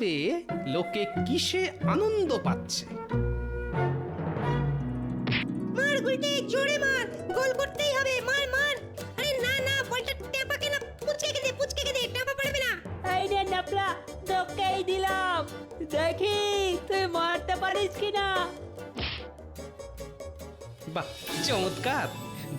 বে লোকে কিসে আনন্দ পাচ্ছে? মার গুলটে জোরে মার গোল করতেই হবে মার মার। আরে না না বলটা টেপাকে না পুচকে কে দে পুচকে দে টেপা পড়বে না। এই রে নাপলা তোকেই দিলাম। দেখি তুই মারতে পারিস কিনা? বাহ চমৎকার।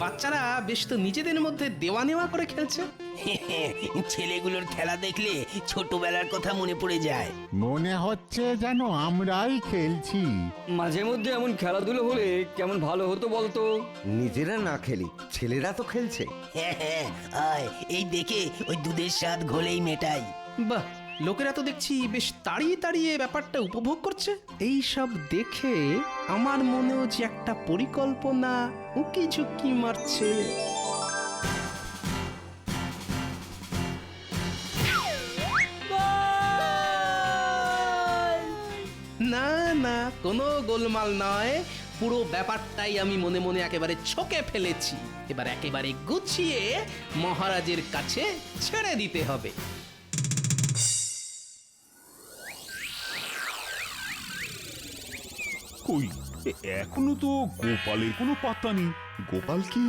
বাচ্চারা বেশ তো নিজেদের মধ্যে দেওয়া নেওয়া করে খেলছে। ছেলেগুলোর খেলা দেখলে ছোটবেলার কথা মনে পড়ে যায়। মনে হচ্ছে যেন আমরাই খেলছি। মাঝে মধ্যে এমন খেলাধুলো হলে কেমন ভালো হতো বলতো? নিজেরা না খেলি ছেলেরা তো খেলছে। হ্যাঁ হ্যাঁ আয় এই দেখে ওই দুধের স্বাদ ঘোলেই মেটাই। বাহ লোকেরা তো দেখছি বেশ তাড়িয়ে তাড়িয়ে ব্যাপারটা উপভোগ করছে। এই সব দেখে আমার মনেও যে একটা পরিকল্পনা উকি ঝুঁকি মারছে। কোনো গোলমাল নয়। পুরো ব্যাপারটাই আমি মনে মনে একেবারে ছকে ফেলেছি। এবার একেবারে গুছিয়ে মহারাজের কাছে ছেড়ে দিতে হবে। কই? এখনও তো গোপালের কোনো পাত্তা নেই। গোপাল কি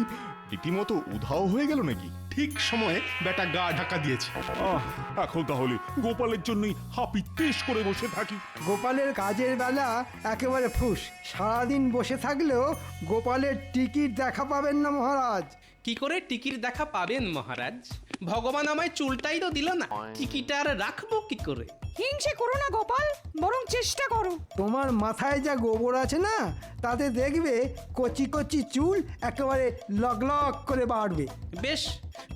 রীতিমতো উধাও হয়ে গেল নাকি? ঠিক সময়ে বেটা গা ঢাকা দিয়েছে। আহ এখন তাহলে গোপালের জন্যই হাপি তেস করে বসে থাকি। গোপালের কাজের বেলা একেবারে ফুস। সারাদিন বসে থাকলেও গোপালের টিকিট দেখা পাবেন না মহারাজ। কি করে টিকির দেখা পাবেন মহারাজ? ভগবান আমায় চুলটাই তো দিল না। টিকিটা আর রাখব কি করে? হিংসে করো না গোপাল বরং চেষ্টা করো। তোমার মাথায় যা গোবর আছে না তাতে দেখবে কচি কচি চুল একেবারে লগ লগ করে বাড়বে। বেশ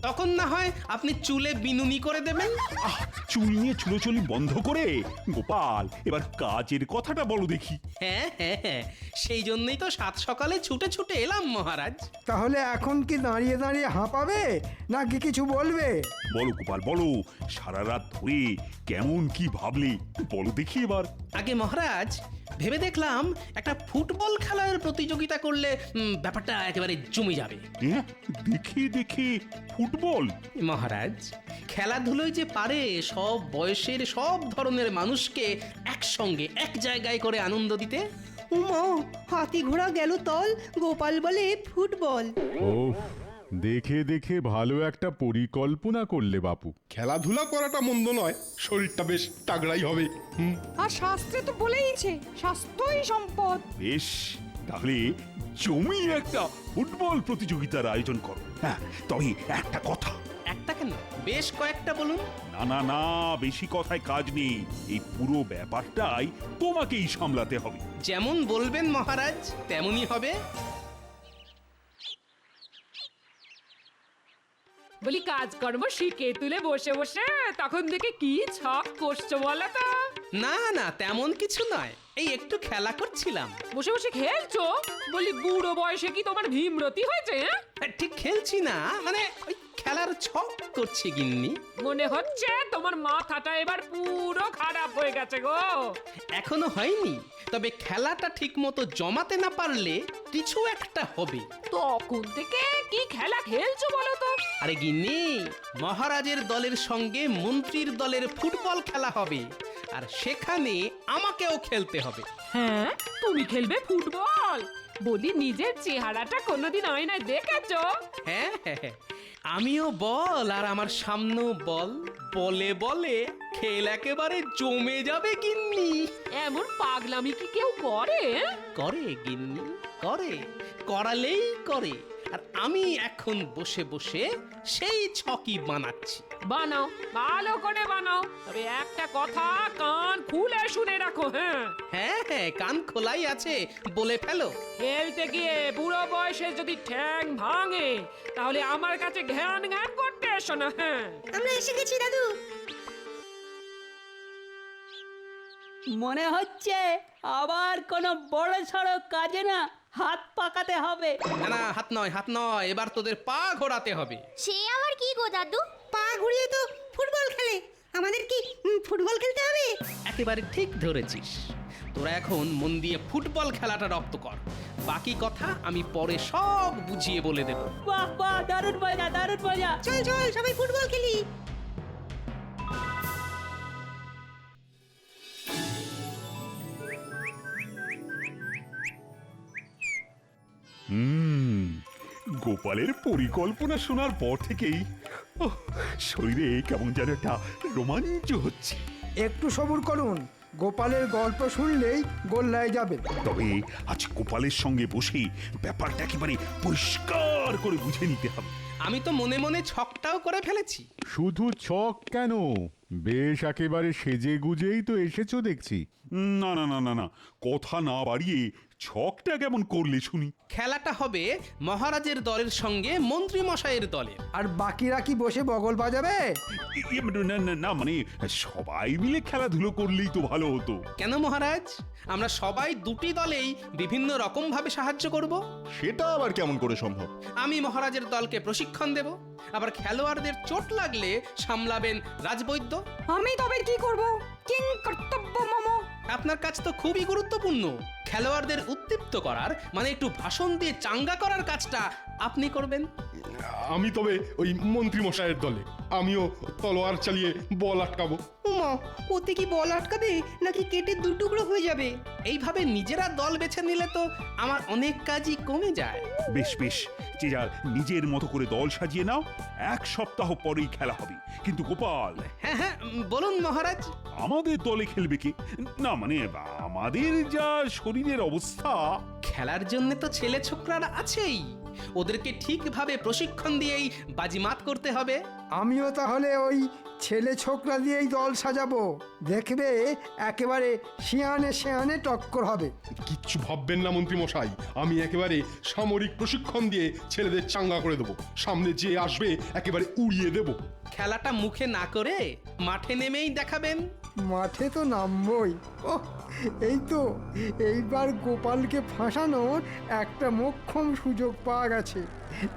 তখন না হয় আপনি চুলে বিনুনি করে দেবেন। আহ চুল নিয়ে চুলোচুলি বন্ধ করে? গোপাল এবার কাজের কথাটা বলো দেখি। হ্যাঁ হ্যাঁ হ্যাঁ সেই জন্যই তো সাত সকালে ছুটে ছুটে এলাম মহারাজ। তাহলে এখন কি দাঁড়িয়ে দাঁড়িয়ে হাঁপাবে নাকি কিছু বলবে? বলো গোপাল বলো সারা রাত ধরে কেমন কি ভাবলে? বলো দেখি এবার। আগে মহারাজ ভেবে দেখলাম একটা ফুটবল খেলার প্রতিযোগিতা করলে উম, ব্যাপারটা একেবারে জমে যাবে। দেখি দেখে। ফুটবল? মহারাজ খেলাধুলোয় যে পারে সব বয়সের সব ধরনের মানুষকে একসঙ্গে এক জায়গায় করে আনন্দ দিতে? উমা হাতি ঘোড়া গেল তল গোপাল বলে ফুটবল। ও দেখে দেখে ভালো একটা পরিকল্পনা করলে বাপু। খেলাধুলা করাটা মন্দ নয় শরীরটা বেশ তাগড়াই হবে হুম। আর শাস্ত্রে তো বলেইছে স্বাস্থ্যই সম্পদ। বেশ তাহলে জমি একটা ফুটবল প্রতিযোগিতার আয়োজন করো। হ্যাঁ তবে একটা কথা। একটা কেন? বেশ কয়েকটা বলুন। না না না বেশি কথায় কাজ নেই। এই পুরো ব্যাপারটাই তোমাকেই সামলাতে হবে। যেমন বলবেন মহারাজ তেমনই হবে। বলি কাজকর্ম শিখে তুলে বসে বসে তখন দেখে কি ছক করছ বলো তো না না তেমন কিছু নয়। এই একটু খেলা করছিলাম। বসে বসে খেলছো? বলি বুড়ো বয়সে কি তোমার ভীমরতি হয়েছে হ্যাঁ? ঠিক খেলছি না মানে ওই খেলার ছক করছি গিন্নি। মনে হচ্ছে তোমার মাথাটা এবার পুরো খারাপ হয়ে গেছে গো। এখনও হয়নি তবে খেলাটা ঠিক মতো জমাতে না পারলে কিছু একটা হবে। তখন থেকে কি খেলা খেলছো বলো তো? আরে গিন্নি মহারাজের দলের সঙ্গে মন্ত্রীর দলের ফুটবল খেলা হবে আর সেখানে আমাকেও খেলতে হবে। হ্যাঁ তুমি খেলবে ফুটবল। বলি নিজের চেহারাটা কোনোদিন আয়নায় দেখেছ? হ্যাঁ হ্যাঁ হ্যাঁ। আমিও বল আর আমার সামনেও বল। বলে বলে খেল একেবারে জমে যাবে গিন্নি। এমন পাগলামি কি কেউ করে হ্যাঁ? করে গিন্নি করে। করালেই করে। আর আমি এখন বসে বসে সেই ছকি বানাচ্ছি। বানাও ভালো করে বানাও। তবে একটা কথা কান খুলে শুনে রাখো হ্যাঁ? হ্যাঁ হ্যাঁ কান খোলাই আছে বলে ফেলো। খেলতে গিয়ে বুড়ো বয়সে যদি ঠ্যাং ভাঙে তাহলে আমার কাছে ঘ্যান ঘ্যান করতে এসো না হ্যাঁ? আমরা এসে গেছি দাদু। মনে হচ্ছে আবার কোনো বড় সড়ো কাজে না হাত পাকাতে হবে। না না হাত নয় হাত নয় এবার তোদের পা ঘোরাতে হবে। সে আবার কি গো দাদু? পা ঘুরিয়ে তো ফুটবল খেলে। আমাদের কি উম, ফুটবল খেলতে হবে? একেবারে ঠিক ধরেছিস। তোরা এখন মন দিয়ে ফুটবল খেলাটা রপ্ত কর। বাকি কথা আমি পরে সব বুঝিয়ে বলে দেব। বাহ বাহ দারুণ মজা দারুণ মজা। চল চল সবাই ফুটবল খেলি। গোপালের পরিকল্পনা শোনার পর থেকেই ওহ, শরীরে কেমন যেন একটা রোমাঞ্চ হচ্ছে। একটু সবুর করুন গোপালের গল্প শুনলেই গোল্লায় যাবে তবে আজ গোপালের সঙ্গে বসে ব্যাপারটা একেবারে পরিষ্কার করে বুঝে নিতে হবে। আমি তো মনে মনে ছকটাও করে ফেলেছি। শুধু ছক কেন? বেশ একেবারে সেজে গুজেই তো এসেছ দেখছি। না না না না না কথা না বাড়িয়ে ছকটা কেমন করলে শুনি। খেলাটা হবে মহারাজের দলের সঙ্গে মন্ত্রী মশাইয়ের দলের। আর বাকিরা কি বসে বগল বাজাবে? ইয়ে, না না না মানে সবাই মিলে খেলাধুলো করলেই তো ভালো হতো। কেন মহারাজ? আমরা সবাই দুটি দলেই বিভিন্ন রকম ভাবে সাহায্য করব। সেটা আবার কেমন করে সম্ভব? আমি মহারাজের দলকে প্রশিক্ষণ দেব। আবার খেলোয়াড়দের চোট লাগলে সামলাবেন রাজবৈদ্য। আমি তবে কি করব? কিং কর্তব্য মম। আপনার কাজ তো খুবই গুরুত্বপূর্ণ। খেলোয়াড়দের উদ্দীপ্ত করার মানে একটু ভাষণ দিয়ে চাঙ্গা করার কাজটা আপনি করবেন। আমি তবে ওই মন্ত্রী মশাইয়ের দলে। আমিও তলোয়ার চালিয়ে বল আটকাবো। উমা ওতে কি বল আটকাবে? নাকি কেটে দু টুকরো হয়ে যাবে? এইভাবে নিজেরা দল বেছে নিলে তো আমার অনেক কাজই কমে যায়। বেশ বেশ। যে যার নিজের মতো করে দল সাজিয়ে নাও। এক সপ্তাহ পরেই খেলা হবে। কিন্তু গোপাল। হ্যাঁ হ্যাঁ বলুন মহারাজ। আমাদের দলে খেলবে কি? না মানে আমাদের যা শরীরের অবস্থা। খেলার জন্য তো ছেলে ছোকরারা আছেই। ওদেরকে ঠিকভাবে প্রশিক্ষণ দিয়েই বাজিমাত করতে হবে। আমিও তাহলে ওই ছেলে ছোকরা দিয়েই দল সাজাবো। দেখবে একেবারে শিয়ানে শিয়ানে টক্কর হবে। কিচ্ছু ভাববেন না মন্ত্রী মশাই আমি একেবারে সামরিক প্রশিক্ষণ দিয়ে ছেলেদের চাঙ্গা করে দেবো। সামনে যে আসবে একেবারে উড়িয়ে দেবো। খেলাটা মুখে না করে মাঠে নেমেই দেখাবেন। মাঠে তো নামবই। ও এই তো, এইবার গোপালকে ফাঁসানোর একটা মোক্ষম সুযোগ পাওয়া গেছে।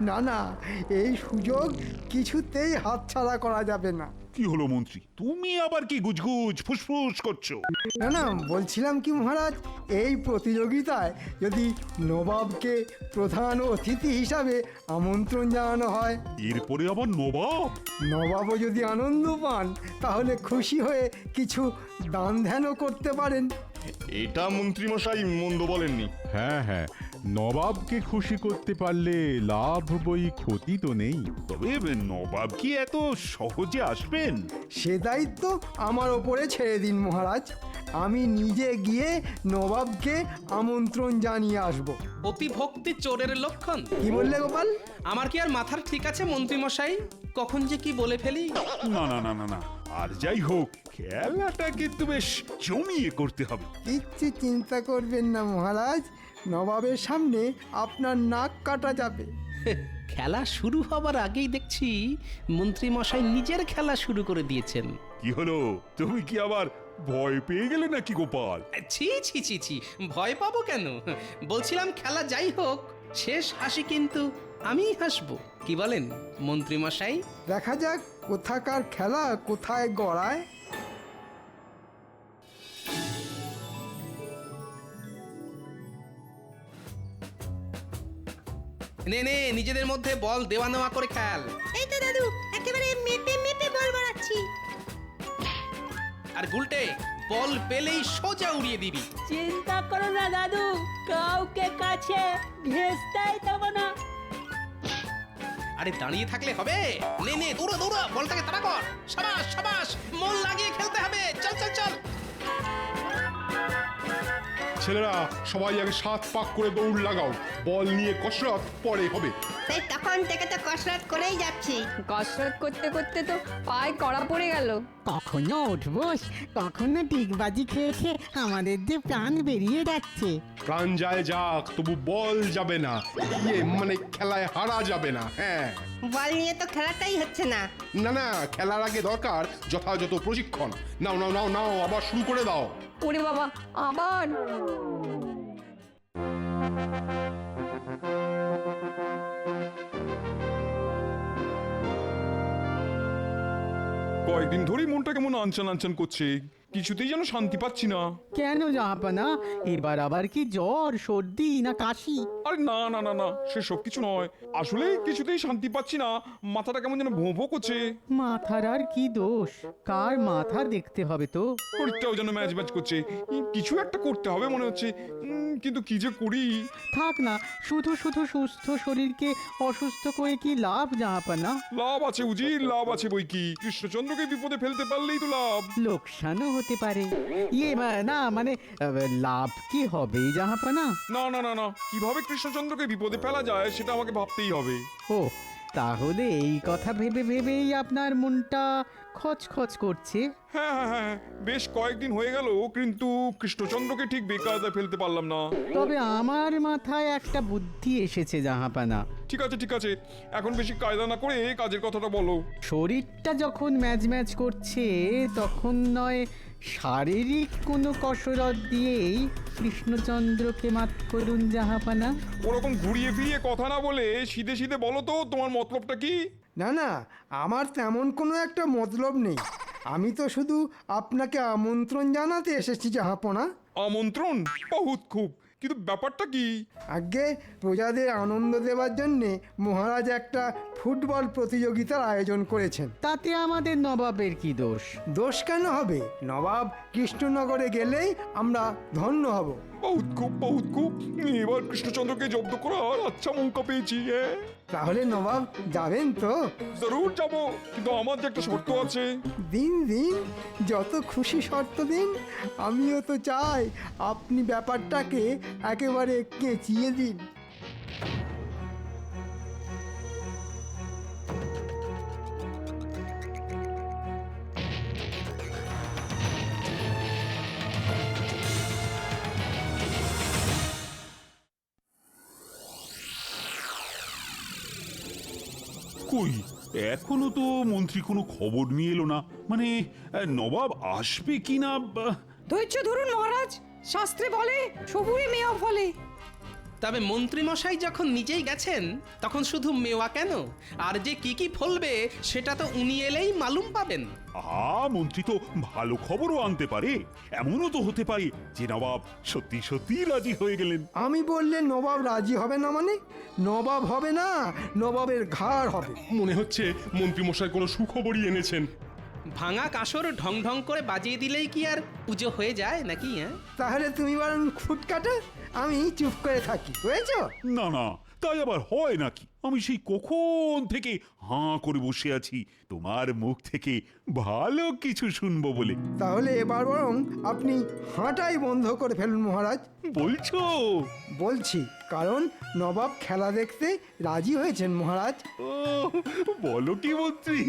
না না, এই সুযোগ কিছুতেই হাতছাড়া করা যাবে না। কি হলো মন্ত্রী? তুমি আবার কি গুজগুজ ফুসফুস করছ? না না বলছিলাম কি মহারাজ এই প্রতিযোগিতায় যদি নবাবকে প্রধান অতিথি হিসাবে আমন্ত্রণ জানানো হয়। এরপরে আবার নবাব? নবাবও যদি আনন্দ পান তাহলে খুশি হয়ে কিছু দান ধ্যানও করতে পারেন। এটা মন্ত্রী মশাই মন্দ বলেননি। হ্যাঁ হ্যাঁ। নবাবকে খুশি করতে পারলে লাভ বই ক্ষতি তো নেই। তবে নবাব কি এত সহজে আসবেন? সে দায়িত্ব আমার ওপরে ছেড়ে দিন মহারাজ। আমি নিজে গিয়ে নবাবকে আমন্ত্রণ জানিয়ে আসব। অতিভক্তি চোরের লক্ষণ। কি বললে গোপাল? আমার কি আর মাথার ঠিক আছে মন্ত্রী মশাই কখন যে কি বলে ফেলি। না না না না না। আর যাই হোক খেলাটা কিন্তু বেশ জমিয়ে করতে হবে। কিচ্ছু চিন্তা করবেন না মহারাজ। নবাবের সামনে আপনার নাক কাটা যাবে। খেলা শুরু হবার আগেই দেখছি মন্ত্রী মশাই নিজের খেলা শুরু করে দিয়েছেন। কি হলো? তুমি কি আবার ভয় পেয়ে গেলে নাকি গোপাল? ছি ছি ছি ছি ভয় পাবো কেন? বলছিলাম খেলা যাই হোক শেষ হাসি কিন্তু আমি হাসবো। কি বলেন মন্ত্রী মশাই দেখা যাক কোথাকার খেলা কোথায় গড়ায়। নে নে নিজেদের মধ্যে বল দেওয়া নেওয়া করে খেল। এই তো দাদু একেবারে মেপে মেপে বল বাড়াচ্ছি। আর গুলটে বল পেলেই সোজা উড়িয়ে দিবি। চিন্তা করো না দাদু কাউকে কাছে ঘেসতেই দেবো না। আরে দাঁড়িয়ে থাকলে হবে? নে নে দৌড়ো দৌড়ো বলটাকে তাড়া কর। সাবাস সাবাস মন লাগিয়ে খেলতে হবে। চল চল চল। ছেলেরা সবাই আগে সাত পাক করে দৌড় লাগাও। বল নিয়ে কসরত পরে হবে। তাই তখন থেকে তো কসরত করেই যাচ্ছি। কসরত করতে করতে তো পায়ে কড়া পড়ে গেল। কখনো উঠবোস কখনো ডিগবাজি খেয়ে খেয়ে আমাদের যে প্রাণ বেরিয়ে যাচ্ছে। প্রাণ যায় যাক তবু বল যাবে না। ইয়ে মানে খেলায় হারা যাবে না হ্যাঁ। বল নিয়ে তো খেলাটাই হচ্ছে না। না না খেলার আগে দরকার যথাযথ প্রশিক্ষণ। নাও নাও নাও নাও আবার শুরু করে দাও। ওরে বাবা আবার। কয়েকদিন ধরেই মনটা কেমন আনচান আনচান করছে। কিছুতেই যেন শান্তি পাচ্ছি না। কেন জাহাপানা? এবার আবার কি জ্বর সর্দি না কাশি? আরে না না না না সেসব কিছু নয়। আসলে কিছুতেই শান্তি পাচ্ছি না। মাথাটা কেমন যেন ভোঁ ভোঁ করছে। মাথার আর কি দোষ? কার মাথা দেখতে হবে তো? শরীরটাও যেন ম্যাচ ম্যাচ করছে। কিছু একটা করতে হবে মনে হচ্ছে। উম, কিন্তু কি যে করি? থাক না শুধু শুধু সুস্থ শরীরকে অসুস্থ করে কি লাভ জাহাপানা? লাভ আছে উজি লাভ আছে বই কি। কৃষ্ণচন্দ্রকে বিপদে ফেলতে পারলেই তো লাভ। লোকসানও হতে পারে। ইয়ে না মানে আহ, লাভ কি হবে জাহাপানা? না না না না কীভাবে কৃষ্ণচন্দ্রকে বিপদে ফেলা যায় সেটা আমাকে ভাবতেই হবে। ও তাহলে এই কথা ভেবে ভেবেই আপনার মনটা খচখচ করছে? হ্যাঁ হ্যাঁ হ্যাঁ বেশ কয়েকদিন হয়ে গেল কিন্তু কৃষ্ণচন্দ্রকে ঠিক বেকায়দায় ফেলতে পারলাম না। তবে আমার মাথায় একটা বুদ্ধি এসেছে জাহাপানা। ঠিক আছে ঠিক আছে এখন বেশি কায়দা না করে কাজের কথাটা বলো। শরীরটা যখন ম্যাচ ম্যাচ করছে তখন নয় শারীরিক কোনো কসরত দিয়েই কৃষ্ণচন্দ্রকে মাত করুন জাহাপানা। ওরকম ঘুরিয়ে ফিরিয়ে কথা না বলে সিধে সিধে বলো তো তোমার মতলবটা কি? না না আমার তেমন কোনো একটা মতলব নেই। আমি তো শুধু আপনাকে আমন্ত্রণ জানাতে এসেছি জাহাপনা। আমন্ত্রণ? বহুত খুব। কিন্তু ব্যাপারটা কি? আগে প্রজাদের আনন্দ দেওয়ার জন্যে মহারাজ একটা ফুটবল প্রতিযোগিতার আয়োজন করেছেন। তাতে আমাদের নবাবের কি দোষ? দোষ কেন হবে? নবাব কৃষ্ণনগরে গেলেই আমরা ধন্য হব। বহুত খুব বহুত খুব। এবার কৃষ্ণচন্দ্রকে জব্দ করার আচ্ছা মৌকা পেয়েছি হ্যাঁ তাহলে নবাব যাবেন তো? জরুর যাব কিন্তু আমার যে একটা শর্ত আছে। দিন দিন যত খুশি শর্ত দিন আমিও তো চাই আপনি ব্যাপারটাকে একেবারে কেঁচিয়ে দিন। তো মন্ত্রী কোনো খবর নিয়ে এলো না। মানে নবাব আসবে কিনা ধৈর্য ধরুন মহারাজ, শাস্ত্রে বলে, সবুরে মেয়া ফলে। তবে মন্ত্রীমশাই যখন নিজেই গেছেন তখন শুধু মেওয়া কেন? আর যে কি কি ফলবে সেটা তো উনি এলেই মালুম পাবেন। আহা মন্ত্রী তো ভালো খবরও আনতে পারে। এমনও তো হতে পারে যে নবাব সত্যি সত্যি রাজি হয়ে গেলেন। আমি বললে নবাব রাজি হবে না মানে? নবাব হবে না নবাবের ঘাড় হবে। মনে হচ্ছে মন্ত্রীমশাই কোনো সুখবরই এনেছেন। ভাঙা কাঁসর ঢং ঢং করে বাজিয়ে দিলেই কি আর পুজো হয়ে যায় নাকি হ্যাঁ? তাহলে তুমি বরং ফুটকাটা আমি চুপ করে থাকি বুঝেছ? না না তাই আবার হয় নাকি? আমি সেই কখন থেকে হাঁ করে বসে আছি তোমার মুখ থেকে ভালো কিছু শুনব বলে। তাহলে এবার বরং আপনি হাঁটাই বন্ধ করে ফেলুন মহারাজ। বলছো? বলছি কারণ নবাব খেলা দেখতে রাজি হয়েছেন মহারাজ। ও বলো কি মন্ত্রী?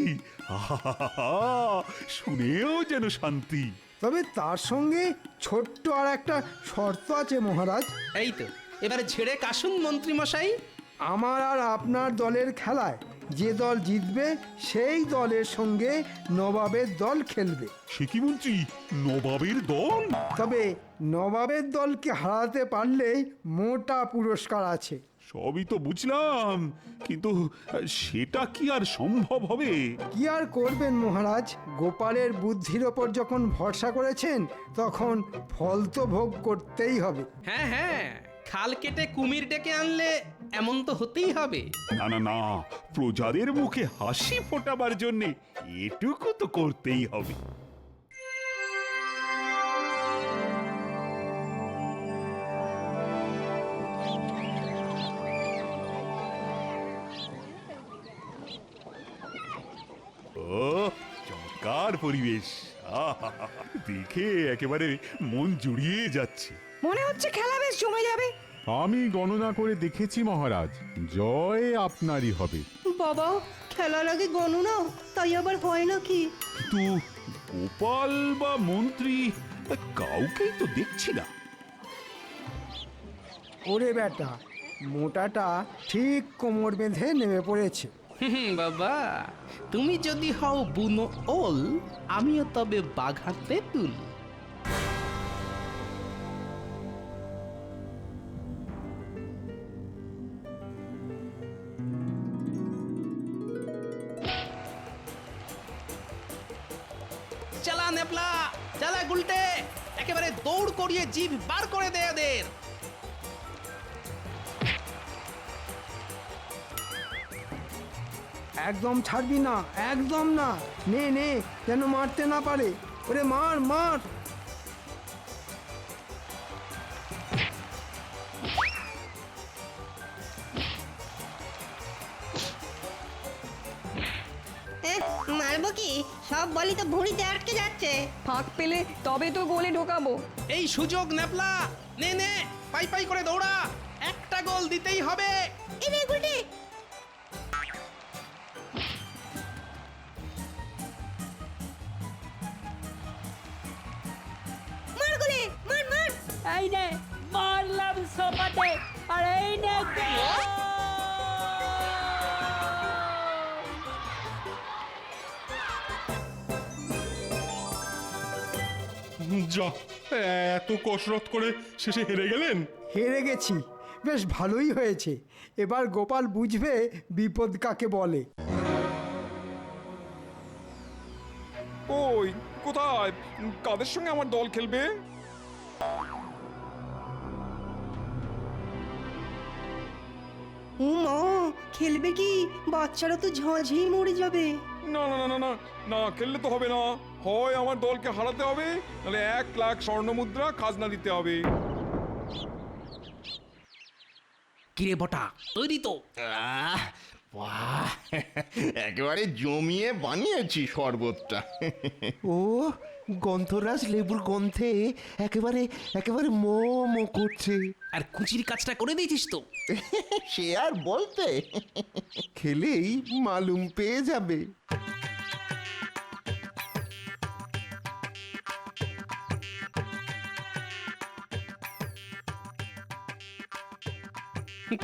শুনেও যেন শান্তি। তবে তার সঙ্গে ছোট্ট আর একটা শর্ত আছে মহারাজ। এই তো এবারে ঝেড়ে কাশুন মন্ত্রীমশাই। আমার আর আপনার দলের খেলায় যে দল জিতবে সেই দলের সঙ্গে নবাবের দল খেলবে। সে কি মন্ত্রী? নবাবের দল? তবে নবাবের দলকে হারাতে পারলেই মোটা পুরস্কার আছে। সবই তো বুঝলাম কিন্তু সেটা কি আর সম্ভব হবে? কি আর করবেন মহারাজ? গোপালের বুদ্ধির ওপর যখন ভরসা করেছেন তখন ফল তো ভোগ করতেই হবে। হ্যাঁ হ্যাঁ খাল কেটে কুমির ডেকে আনলে এমন তো হতেই হবে। না না না প্রজাদের মুখে হাসি ফোটাবার জন্য এটুকু তো করতেই হবে। চমৎকার পরিবেশ। আহা, দেখে একেবারে মন জুড়িয়ে যাচ্ছে। মনে হচ্ছে খেলা বেশ জমে যাবে। আমি গণনা করে দেখেছি মহারাজ। জয় আপনারই হবে। বাবা খেলার আগে গণনা? তাই আবার হয় নাকি? কিন্তু গোপাল বা মন্ত্রী কাউকেই তো দেখছি না। ওরে বেটা মোটাটা ঠিক কোমর বেঁধে নেমে পড়েছে। হুম বাবা তুমি যদি হও বুনো ওল আমিও তবে বাঘা তেঁতুল। জিভ বার করে দেয় এদের একদম ছাড়বি না, একদম না। নে নে কেন মারতে না পারে। ওরে মার মার। ফাঁক পেলে তবে তো গোলে ঢোকাবো। এই সুযোগ নেপলা নে নে পাই পাই করে দৌড়া। একটা গোল দিতেই হবে। এই রে গুলটে মার গুলে মার মার। এই নে মারলাম সোপাতে আর এই নে গোল! যা। এত কসরত করে শেষে হেরে গেলেন? হেরে গেছি। বেশ ভালোই হয়েছে। এবার গোপাল বুঝবে বিপদ কাকে বলে। ওই কোথায়? কাদের সঙ্গে আমার দল খেলবে? ও মা খেলবে কি? বাচ্চারা তো ঝাঁঝেই মরে যাবে। না না না না না না খেললে তো হবে না। হয় আমার দলকে হারাতে হবে নাহলে এক লাখ স্বর্ণ মুদ্রা খাজনা দিতে হবে। কিরে বটা তৈরি তো। আহ, বাহ একেবারে জমিয়ে বানিয়েছি শরবতটা। ও গন্ধরাজ লেবুর গন্ধে একেবারে একেবারে মো মো করছে। আর কুচির কাজটা করে দিয়েছিস তো। সে আর বলতে। খেলেই মালুম পেয়ে যাবে।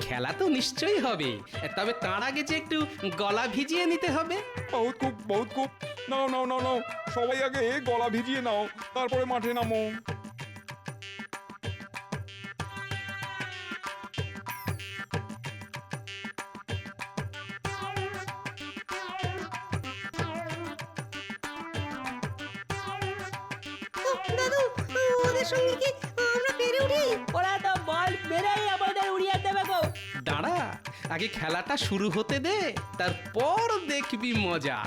খেলা তো নিশ্চয়ই হবে। তবে তার আগে যে একটু গলা ভিজিয়ে নিতে হবে। বহুত খুব বহুত খুব। নাও নাও নাও নাও সবাই আগে গলা ভিজিয়ে নাও, তারপরে মাঠে নামো। খেলাটা শুরু হতে দে তারপর দেখবি মজা।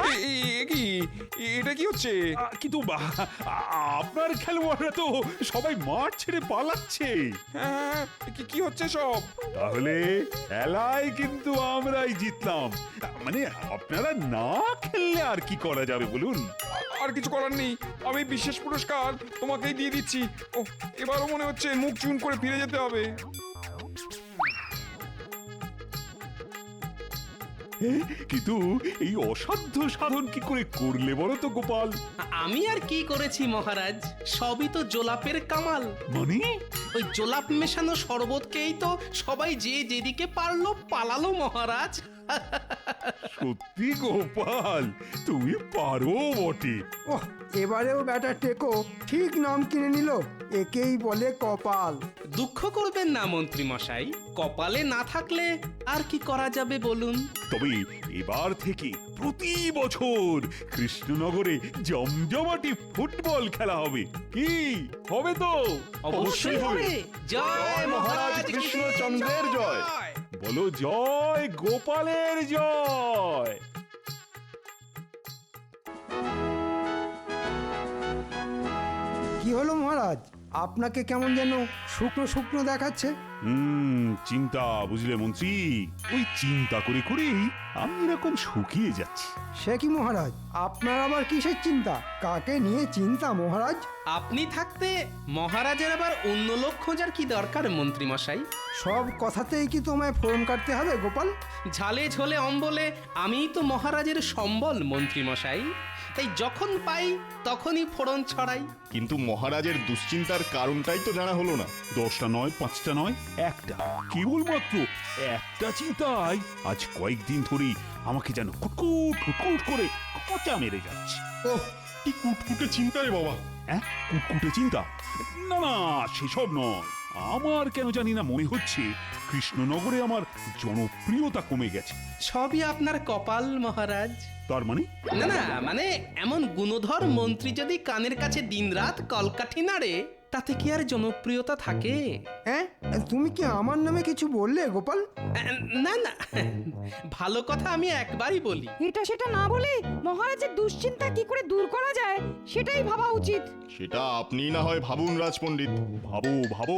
এ- কি? এটা কি হচ্ছে? আ, কিন্তু বা- আ- আপনার খেলোয়াড়রা তো সবাই মাঠ ছেড়ে পালাচ্ছে। হ্যাঁ কি- কি হচ্ছে সব? তাহলে খেলায় কিন্তু আমরাই জিতলাম। মানে আপনারা না খেললে আর কি করা যাবে বলুন? আর কিছু করার নেই। আমি বিশেষ পুরস্কার তোমাকেই দিয়ে দিচ্ছি। ও এবারও মনে হচ্ছে মুখ চুন করে ফিরে যেতে হবে। কিন্তু এই অসাধ্য সাধন কি করে করলে বলো তো গোপাল? আমি আর কি করেছি মহারাজ? সবই তো জোলাপের কামাল। মানে? ওই জোলাপ মেশানো শরবতকেই তো সবাই যে যেদিকে পারল পালালো মহারাজ। সত্যি গোপাল তুমি পারো বটে। ওহ এবারেও ব্যাটা টেকো ঠিক নাম কিনে নিল একেই বলে কপাল। দুঃখ করবেন না মন্ত্রী মশাই। কপালে না থাকলে আর কি করা যাবে বলুন? তবে এবার থেকে প্রতি বছর কৃষ্ণনগরে জমজমাটি ফুটবল খেলা হবে। কি? হবে তো? অবশ্যই হবে। জয় মহারাজ কৃষ্ণচন্দ্রের জয়। বলো জয় গোপালের জয়। হলো মহারাজ আপনাকে কেমন যেন শুকনো শুকনো দেখাচ্ছে। হুম চিন্তা বুঝলে মন্ত্রী। ওই চিন্তা করে করেই আমি এরকম শুকিয়ে যাচ্ছি। সে কি মহারাজ? আপনার আবার কিসের চিন্তা? কাকে নিয়ে চিন্তা মহারাজ? আপনি থাকতে মহারাজের আবার অন্য লোক খোঁজার কি দরকার মন্ত্রী মশাই সব কথাতেই কি তোমায় ফোন কাটতে হবে গোপাল? ঝালে ঝোলে অম্বলে আমিই তো মহারাজের সম্বল মন্ত্রী মশাই তাই যখন পাই তখনই ফোড়ন ছড়াই। কিন্তু মহারাজের দুশ্চিন্তার কারণটাই তো জানা হলো না। দশটা নয় পাঁচটা নয়। একটা কেবলমাত্র একটা চিন্তায় আজ কয়েকদিন ধরেই আমাকে যেন কুটকুট কুটকুট করে খোঁচা মেরে যাচ্ছে। ও কি কুটকুটে চিন্তা রে বাবা। হ্যাঁ কুটকুটে চিন্তা? না না সেসব নয়। আমার কেন জানি না মনে হচ্ছে কৃষ্ণনগরে আমার জনপ্রিয়তা কমে গেছে। সবই আপনার কপাল মহারাজ। তার মানে? না না মানে এমন গুণধর মন্ত্রী যদি কানের কাছে দিনরাত কলকাঠি নাড়ে তাতে কি আর জনপ্রিয়তা থাকে? হ্যাঁ? তুমি কি আমার নামে কিছু বললে গোপাল? না না। ভালো কথা আমি একবারই বলি। এটা সেটা না বলে মহারাজের দুশ্চিন্তা কি করে দূর করা যায় সেটাই ভাবা উচিত। সেটা আপনি না হয় ভাবুন রাজপণ্ডিত। ভাবো ভাবো।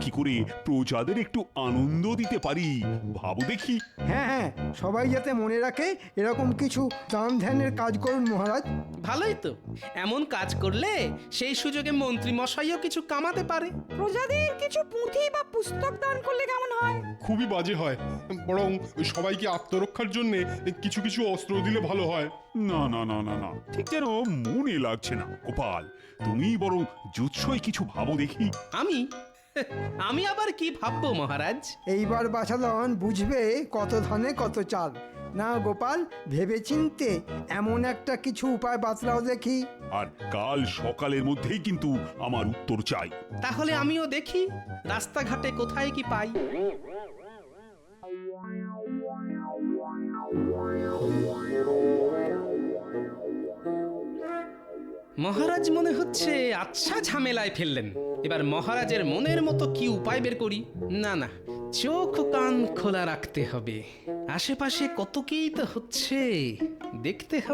কি করে প্রজাদের একটু আনন্দ দিতে পারি ভাবো দেখি। হ্যাঁ হ্যাঁ সবাই যাতে মনে রাখে এরকম কিছু দান ধ্যানের কাজ করুন মহারাজ। ভালোই তো। এমন কাজ করলে সেই সুযোগে মন্ত্রী মশাইও কিছু কামাতে পারে। প্রজাদের কিছু পুঁথি বা পুস্তক দান করলে কেমন হয়? খুবই বাজে হয়। বরং সবাইকে আত্মরক্ষার জন্য কিছু কিছু অস্ত্র দিলে ভালো হয়। না না না না না। ঠিক যেন মনে লাগছে না গোপাল। তুমি বরং জুৎসই কিছু ভাবো দেখি। আমি? আমি আবার কি ভাববো মহারাজ? এইবার বাছাধন বুঝবে কত ধানে কত চাল। না গোপাল ভেবেচিন্তে এমন একটা কিছু উপায় বাতলাও দেখি। আর কাল সকালের মধ্যেই কিন্তু আমার উত্তর চাই। তাহলে আমিও দেখি রাস্তাঘাটে কোথায় কি পাই। মহারাজ মনে হচ্ছে আচ্ছা ঝামেলায় ফেললেন। এবার মহারাজের মনের মতো কি উপায় বের করি? না না। চোখ কান খোলা রাখতে হবে। আশেপাশে কত কি তো হচ্ছে দেখতে হবে।